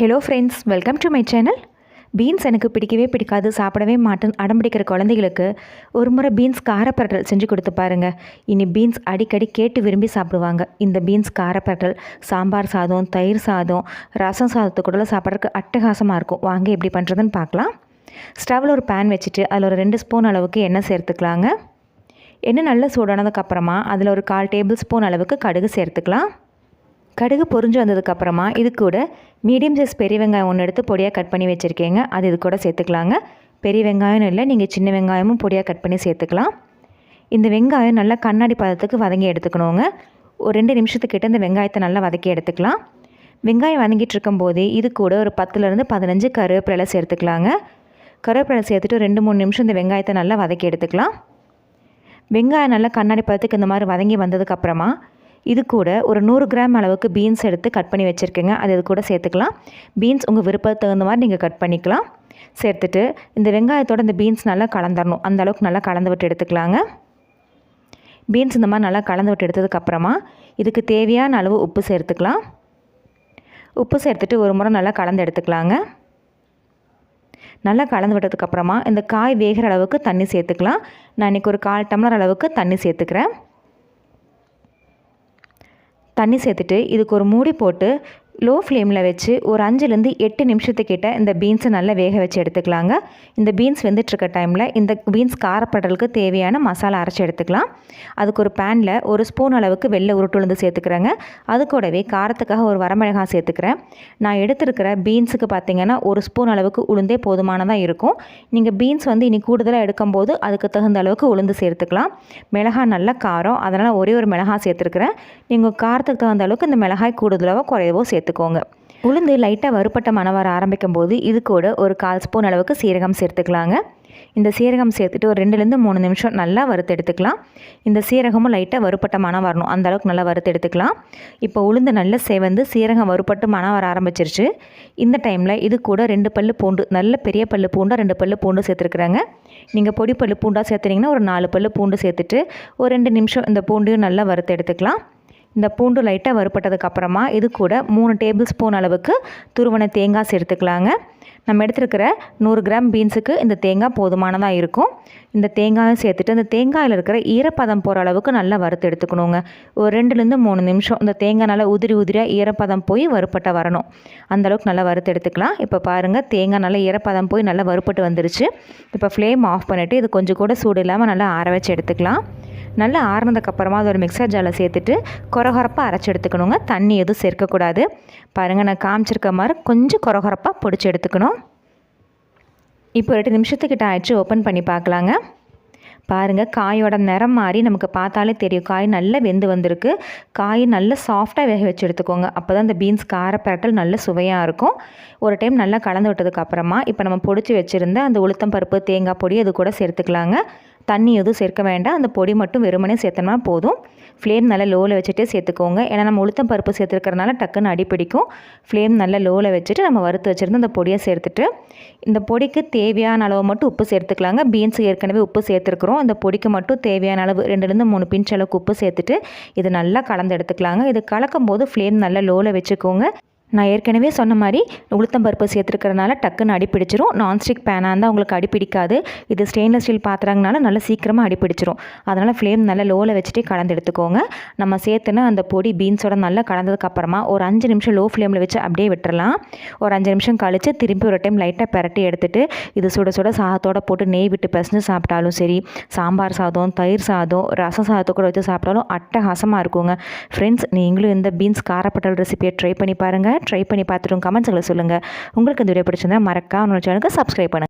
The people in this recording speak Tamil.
Hello friends welcome to my channel beans எனக்கு பிடிக்கவே பிடிக்காது சாப்பிடவே மாட்டேன். அடம்பிடிக்கிற குழந்தைகளுக்கு ஒரு முறை பீன்ஸ் காரப்பரட்டல் செஞ்சு கொடுத்து பாருங்கள் இனி பீன்ஸ் அடிக்கடி கேட்டு விரும்பி சாப்பிடுவாங்க. இந்த பீன்ஸ் காரப்பரட்டல் சாம்பார் சாதம் தயிர் சாதம் ரசம் சாதத்து கூட சாப்பிட்றதுக்கு அட்டகாசமாக இருக்கும். வாங்க எப்படி பண்ணுறதுன்னு பார்க்கலாம். ஸ்டவ்வில் ஒரு பேன் வச்சுட்டு அதில் ஒரு ரெண்டு ஸ்பூன் அளவுக்கு எண்ணெய் சேர்த்துக்கலாங்க. எண்ணெய் நல்லா சூடானதுக்கப்புறமா அதில் ஒரு கால் டேபிள் ஸ்பூன் அளவுக்கு கடுகு சேர்த்துக்கலாம். கடுகு பொரிஞ்சு வந்ததுக்கப்புறமா இது கூட மீடியம் சைஸ் பெரிய வெங்காயம் ஒன்று எடுத்து பொடியாக கட் பண்ணி வச்சுருக்கேங்க. அது இது கூட சேர்த்துக்கலாங்க. பெரிய வெங்காயம் இல்லை நீங்கள் சின்ன வெங்காயமும் பொடியாக கட் பண்ணி சேர்த்துக்கலாம். இந்த வெங்காயம் நல்லா கண்ணாடி பதத்துக்கு வதங்கி எடுத்துக்கணுங்க. ஒரு ரெண்டு நிமிஷத்துக்கிட்ட இந்த வெங்காயத்தை நல்லா வதக்கி எடுத்துக்கலாம். வெங்காயம் வதங்கிட்டு இருக்கும்போதே இது கூட ஒரு பத்துலேருந்து பதினஞ்சு கருவேப்பிலை சேர்த்துக்கலாங்க. கருவேப்பிலை சேர்த்துட்டு ரெண்டு மூணு நிமிஷம் இந்த வெங்காயத்தை நல்லா வதக்கி எடுத்துக்கலாம். வெங்காயம் நல்லா கண்ணாடி பதத்துக்கு இந்த மாதிரி வதங்கி வந்ததுக்கப்புறமா இது கூட ஒரு நூறு கிராம் அளவுக்கு பீன்ஸ் எடுத்து கட் பண்ணி வச்சுருக்கேங்க. அது இது கூட சேர்த்துக்கலாம். பீன்ஸ் உங்கள் விருப்பத்துக்கு தகுந்த மாதிரி நீங்கள் கட் பண்ணிக்கலாம். சேர்த்துட்டு இந்த வெங்காயத்தோட இந்த பீன்ஸ் நல்லா கலந்துடணும் அந்த அளவுக்கு நல்லா கலந்து விட்டு எடுத்துக்கலாங்க. பீன்ஸ் இந்த மாதிரி நல்லா கலந்து விட்டு எடுத்ததுக்கப்புறமா இதுக்கு தேவையான அளவு உப்பு சேர்த்துக்கலாம். உப்பு சேர்த்துட்டு ஒரு முறை நல்லா கலந்து எடுத்துக்கலாங்க. நல்லா கலந்து விட்டதுக்கப்புறமா இந்த காய் வேகிற அளவுக்கு தண்ணி சேர்த்துக்கலாம். நான் இன்றைக்கி ஒரு கால் டம்ளர் அளவுக்கு தண்ணி சேர்த்துக்கிறேன். தண்ணி சேர்த்துட்டு இதுக்கு ஒரு மூடி போட்டு லோ ஃப்ளேமில் வச்சு ஒரு அஞ்சுலேருந்து எட்டு நிமிஷத்துக்கிட்ட இந்த பீன்ஸை நல்லா வேக வச்சு எடுத்துக்கலாங்க. இந்த பீன்ஸ் வெந்துட்டுருக்க டைமில் இந்த பீன்ஸ் காரப்படலுக்கு தேவையான மசாலா அரைச்சி எடுத்துக்கலாம். அதுக்கு ஒரு பேனில் ஒரு ஸ்பூன் அளவுக்கு வெள்ளை உருட்டுழுந்து சேர்த்துக்கிறேங்க. அது கூடவே காரத்துக்காக ஒரு வரமிளகாய் சேர்த்துக்கிறேன். நான் எடுத்துருக்கிற பீன்ஸுக்கு பார்த்திங்கன்னா ஒரு ஸ்பூன் அளவுக்கு உளுந்தே போதுமானதாக இருக்கும். நீங்கள் பீன்ஸ் வந்து இனி கூடுதலாக எடுக்கும்போது அதுக்கு தகுந்த அளவுக்கு உளுந்து சேர்த்துக்கலாம். மிளகாய் நல்ல காரம் அதனால் ஒரே ஒரு மிளகாய் சேர்த்துருக்குறேன். நீங்கள் காரத்துக்கு தகுந்த அளவுக்கு இந்த மிளகாய் கூடுதலாக குறையவோ சேர்த்து சேர்த்துக்கோங்க உளுந்து லைட்டாக வறுப்பட்ட மனம் வர ஆரம்பிக்கும் போது இது கூட ஒரு கால் ஸ்பூன் அளவுக்கு சீரகம் சேர்த்துக்கலாங்க. இந்த சீரகம் சேர்த்துட்டு ஒரு ரெண்டுலேருந்து மூணு நிமிஷம் நல்லா வறுத்து எடுத்துக்கலாம். இந்த சீரகமும் லைட்டாக வறுப்பட்ட மனம் வரணும். அந்த அளவுக்கு நல்லா வறுத்து எடுத்துக்கலாம். இப்போ உளுந்து நல்லா சேவந்து சீரகம் வறுப்பட்டு மனம் வர ஆரம்பிச்சிருச்சு. இந்த டைமில் இது கூட ரெண்டு பல்லு பூண்டு நல்ல பெரிய பல்லு பூண்டாக ரெண்டு பல்லு பூண்டு சேர்த்துருக்குறாங்க. நீங்கள் பொடி பல்லு பூண்டாக சேர்த்துனீங்கன்னா ஒரு நாலு பல்லு பூண்டு சேர்த்துட்டு ஒரு ரெண்டு நிமிஷம் இந்த பூண்டையும் நல்லா வறுத்து எடுத்துக்கலாம். இந்த பூண்டு லைட்டாக வறுப்பட்டதுக்கப்புறமா இது கூட மூணு டேபிள் ஸ்பூன் அளவுக்கு துருவன தேங்காய் சேர்த்துக்கலாங்க. நம்ம எடுத்துருக்கிற நூறு கிராம் பீன்ஸுக்கு இந்த தேங்காய் போதுமானதாக இருக்கும். இந்த தேங்காயும் சேர்த்துட்டு இந்த தேங்காயில் இருக்கிற ஈரப்பதம் போகிற அளவுக்கு நல்லா வறுத்து எடுத்துக்கணுங்க. ஒரு ரெண்டுலேருந்து மூணு நிமிஷம் இந்த தேங்காய் நல்லா உதிரி உதிரியாக ஈரப்பதம் போய் வறுப்பட்ட வரணும். அந்தளவுக்கு நல்லா வறுத்து எடுத்துக்கலாம். இப்போ பாருங்கள் தேங்காய் நல்லா ஈரப்பதம் போய் நல்லா வறுப்பட்டு வந்துருச்சு. இப்போ ஃப்ளேம் ஆஃப் பண்ணிவிட்டு இது கொஞ்சம் கூட சூடு இல்லாமல் நல்லா ஆற வச்சு எடுத்துக்கலாம். நல்லா ஆறுனதுக்கப்புறமா அதை ஒரு மிக்சர் ஜாலில் சேர்த்துட்டு குறகுறப்பாக அரைச்சி எடுத்துக்கணுங்க. தண்ணி எதுவும் சேர்க்கக்கூடாது. பாருங்கள் நான் காமிச்சிருக்க மாதிரி கொஞ்சம் குறகுறப்பாக பொடிச்சு எடுத்துக்கணும். இப்போ ரெண்டு நிமிஷத்துக்கிட்ட ஆயிடுச்சு ஓப்பன் பண்ணி பார்க்கலாங்க. பாருங்கள் காயோட நிறம் மாறி நமக்கு பார்த்தாலே தெரியும். காய் நல்லா வெந்து வந்திருக்கு. காய் நல்லா சாஃப்டாக வேக வச்சு எடுத்துக்கோங்க. அப்போ தான் இந்த பீன்ஸ் காரப்பரட்டல் நல்ல சுவையாக இருக்கும். ஒரு டைம் நல்லா கலந்து விட்டதுக்கப்புறமா இப்போ நம்ம பொடிச்சு வச்சுருந்த அந்த உளுத்தம் பருப்பு தேங்காய் பொடி அது கூட சேர்த்துக்கலாங்க. தண்ணி எதுவும் சேர்க்க வேண்டாம். அந்த பொடி மட்டும் வெறுமனே சேர்த்தோம்னா போதும். ஃப்ளேம் நல்லா லோவில் வச்சுட்டே சேர்த்துக்கோங்க. ஏன்னா நம்ம உளுத்தம் பருப்பு சேர்த்துருக்கறனால டக்குன்னு அடிப்பிடிக்கும் ஃப்ளேம் நல்லா லோவில் வச்சுட்டு நம்ம வறுத்து வச்சுருந்து அந்த பொடியை சேர்த்துட்டு இந்த பொடிக்கு தேவையான அளவு மட்டும் உப்பு சேர்த்துக்கலாங்க. பீன்ஸ் ஏற்கனவே உப்பு சேர்த்துருக்குறோம். அந்த பொடிக்கு மட்டும் தேவையான அளவு ரெண்டுலேருந்து மூணு பிஞ்ச் அளவுக்கு உப்பு சேர்த்துட்டு இது நல்லா கலந்து எடுத்துக்கலாங்க. இது கலக்கும் போது ஃப்ளேம் நல்லா லோவில் வச்சுக்கோங்க. நான் ஏற்கனவே சொன்ன மாதிரி உளுத்தம் பருப்பு சேர்த்துருக்கறனால டக்குன்னு அடிப்பிடிச்சிரும். நான்ஸ்டிக் பேனாக இருந்தால் உங்களுக்கு அடிப்பிடிக்காது. இது ஸ்டெயின்லெஸ் ஸ்டீல் பாத்திரங்கனால நல்லா சீக்கிரமாக அடிப்பிடிச்சிரும். அதனால் ஃப்ளேம் நல்லா லோவில் வச்சுட்டு கலந்து எடுத்துக்கோங்க. நம்ம சேர்த்துனா அந்த பொடி பீன்ஸோட நல்லா கலந்ததுக்கப்புறமா ஒரு அஞ்சு நிமிஷம் லோ ஃப்ளேமில் வச்சு அப்படியே விட்டுறலாம். ஒரு அஞ்சு நிமிஷம் கழித்து திரும்பி ஒரு டைம் லைட்டாக பரட்டி எடுத்துகிட்டு இது சுட சுட சாதத்தோடு போட்டு நெய் விட்டு பிசைஞ்சு சாப்பிட்டாலும் சரி சாம்பார் சாதம் தயிர் சாதம் ரசம் சாதத்தை கூட வச்சு சாப்பிட்டாலும் அட்டகாசமாக இருக்குங்க. ஃப்ரெண்ட்ஸ் நீங்களும் இந்த பீன்ஸ் காரப்பட்டல் ரெசிபியை ட்ரை பண்ணி பாருங்கள் ட்ரை பண்ணி பார்த்துட்டு கமெண்ட்ஸில் சொல்லுங்கள் உங்களுக்கு இந்த வீடியோ பிடிச்சிருந்தா மறக்காம நம்ம சேனலுக்கு சப்ஸ்கிரைப் பண்ணுங்கள்